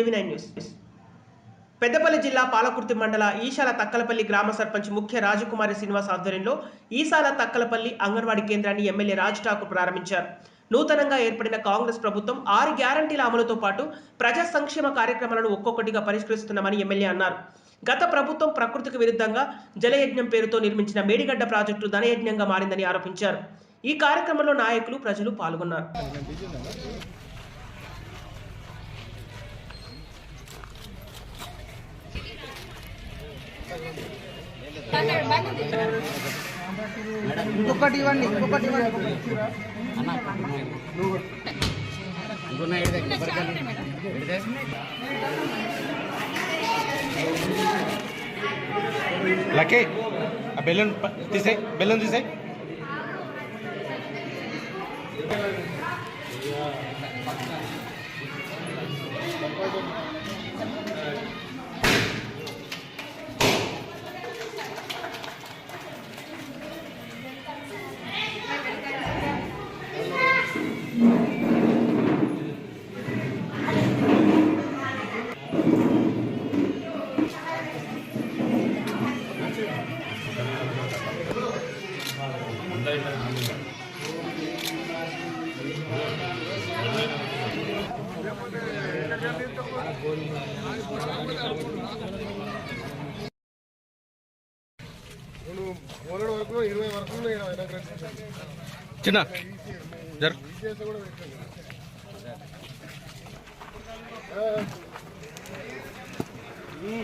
JV nine news. Peddapalli జిల్లా పాలకుర్తి మండల ఈశాల తక్కలపల్లి గ్రామ సర్పంచ్ ముఖ్య రాజకుమారి శ్రీనివాస్ ఆధ్వర్యంలో ఈశాల తక్కలపల్లి అంగన్వాడీ కేంద్రాన్ని ఎమ్మెల్యే రాజ్ ఠాకూర్ ప్రారంభించారు. నూతనంగా ఏర్పడిన కాంగ్రెస్ ప్రభుత్వం ఆరు గ్యారంటీల అమలుతో పాటు ప్రజా సంక్షేమ కార్యక్రమాలను ఒక్కొక్కటిగా పరిష్కరిస్తున్నామని ఎమ్మెల్యే అన్నారు. గత ప్రభుత్వం ప్రకృతికి విరుద్ధంగా జలయజ్ఞం పేరుతో నిర్మించిన మేడిగడ్డ ప్రాజెక్టు ధనయజ్ఞంగా మారిందని ఆరోపించారు. ఈ కార్యక్రమంలో నాయకులు ప్రజలు పాల్గొన్నారు. ఇంకొకటి ఇవ్వండి ఇంకొకటి ఇవ్వండి. లకే ఆ బెలూన్ తీసే తీసేయ్ బెలూన్ తీసేయ్. మొన్నటి వరకు ఇరవై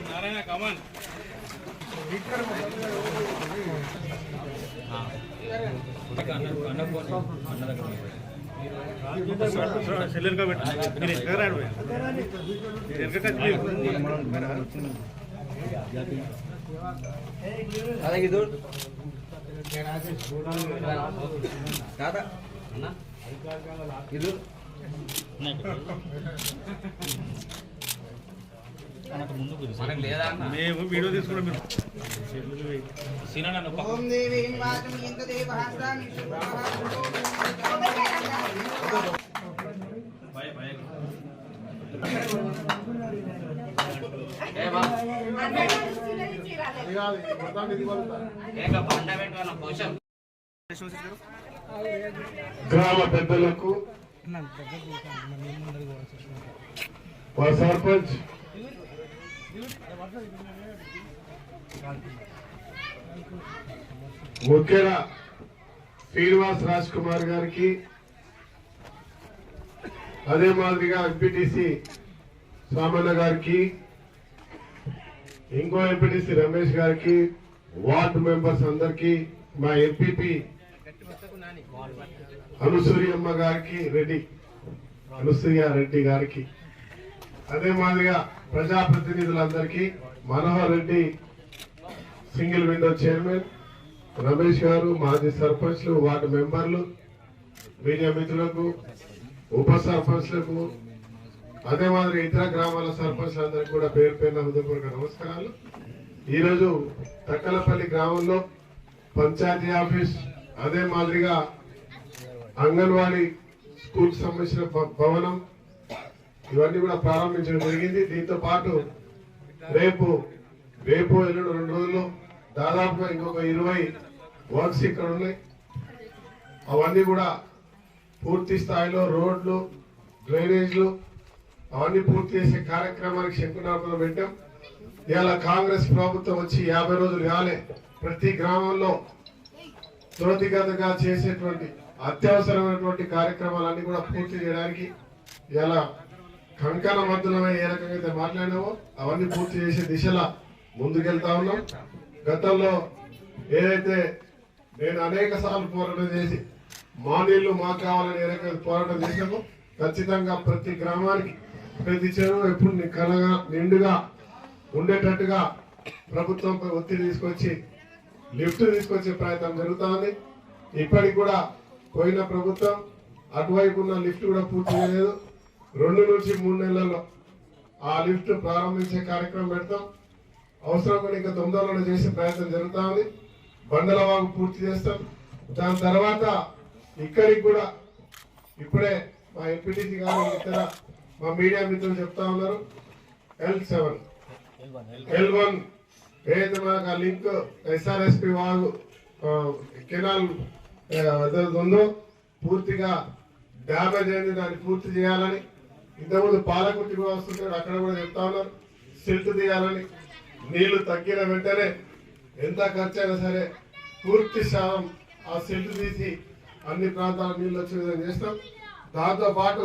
నారాయణ కమన్ ఈడ ఇనాగ్రేషన్. చిన్న జర్ చేస్తే కూడా పెట్టండి. మేము వీడియో తీసుకున్నాం మీరు. గ్రామ పెద్దలకు సర్పంచ్ ముఖ్యంగా శ్రీనివాస్ రాజ్ కుమార్ గారికి అదే మాదిరిగా ఎంపీటీసీ సామాన్య గారికి ఇంకో ఎంపీటీసీ రమేష్ గారికి వార్డు మెంబర్స్ అందరికి మా ఎంపీపీ అనుసూయమ్మ గారికి రెడ్డి అనుసూయ రెడ్డి గారికి. అదే మాదిరిగా ప్రజాప్రతినిధులందరికీ Manohar Reddy single window chairman Ramesh గారు మాజీ సర్పంచ్లు వార్డు మెంబర్లు మీడియా మిత్రులకు ఉప సర్పంచ్లకు అదే మాదిరి ఇతర గ్రామాల సర్పంచ్లందరికీ కూడా పేరు పేరున హృదయపూర్వక నమస్కారాలు. ఈరోజు తక్కలపల్లి గ్రామంలో పంచాయతీ ఆఫీస్ అదే మాదిరిగా అంగన్వాడీ స్కూల్ సంబంధించిన భవనం ఇవన్నీ కూడా ప్రారంభించడం జరిగింది. దీంతో పాటు రేపు రేపు ఎల్లుండి రెండు రోజులు దాదాపుగా ఇంకొక ఇరవై వర్క్స్ ఇక్కడ ఉన్నాయి. అవన్నీ కూడా పూర్తి స్థాయిలో రోడ్లు డ్రైనేజ్లు అవన్నీ పూర్తి చేసే కార్యక్రమానికి శంకునాపన పెట్టాం. ఇవాళ కాంగ్రెస్ ప్రభుత్వం వచ్చి యాభై రోజులు కాలే. ప్రతి గ్రామంలో త్వరితగతిగా చేసేటువంటి అత్యవసరమైనటువంటి కార్యక్రమాలన్నీ కూడా పూర్తి చేయడానికి ఇలా కంకణ మధ్యలో ఏ రకంగా అయితే మాట్లాడినామో అవన్నీ పూర్తి చేసే దిశలా ముందుకెళ్తా ఉన్నాం. గతంలో ఏదైతే నేను అనేక సార్లు పోరాటం చేసి మా నీళ్ళు మాకు కావాలని ఏ రకంగా పోరాటం చేసినామో ఖచ్చితంగా ప్రతి గ్రామానికి ప్రతి చెరువు ఎప్పుడు ని- కలగా నిండుగా ఉండేటట్టుగా ప్రభుత్వంపై ఒత్తిడి తీసుకొచ్చి లిఫ్ట్ తీసుకొచ్చే ప్రయత్నం జరుగుతుంది ఇప్పటికి కూడా పోయిన ప్రభుత్వం అటువైపు ఉన్న లిఫ్ట్ కూడా పూర్తి చేయలేదు. రెండు నుంచి మూడు నెలల్లో ఆ లిఫ్ట్ ప్రారంభించే కార్యక్రమం పెడతాం. అవసరమైన ఇంకా తొమ్మిదిలో చేసే ప్రయత్నం జరుగుతా ఉంది బండల వాగు పూర్తి చేస్తాం. దాని తర్వాత ఇక్కడికి కూడా ఇప్పుడే మా ఎంపీటీసీ గారు ఇతర మా మీడియా మిత్రులు చెప్తా ఉన్నారు. ఎల్ సెవెన్ ఎల్ వన్ ఏదైతే మనకు ఆ లింక్ ఎస్ఆర్ఎస్పి వాగు కెనాల్ ఉందో పూర్తిగా డ్యామేజ్ అయింది దాన్ని పూర్తి చేయాలని ఇంతకుముందు పాలకుర్తి వస్తుంటారు వస్తుంటే అక్కడ కూడా చెప్తా ఉన్నారు. సిల్ట్ తీయాలని నీళ్ళు తగ్గిన వెంటనే ఎంత ఖర్చు అయినా సరే పూర్తి శాతం ఆ సిల్ట్ తీసి అన్ని ప్రాంతాల నీళ్ళు వచ్చే విధంగా చేస్తాం. దాంతో పాటు